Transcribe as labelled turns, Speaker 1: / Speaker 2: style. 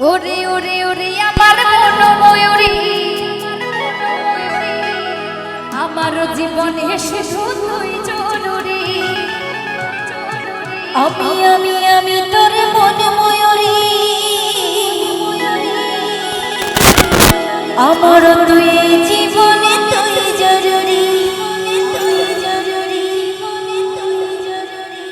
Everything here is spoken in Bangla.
Speaker 1: ওরে ওরে ওরে, আমার মন ময়ূরী আমার জীবনে শুধু তুই জরুরি
Speaker 2: আমি আমি আমি তোর মন ময়ূরী আমার তুই জীবনে তুই জরুরি। তুই জরুরি তুই জরুরি।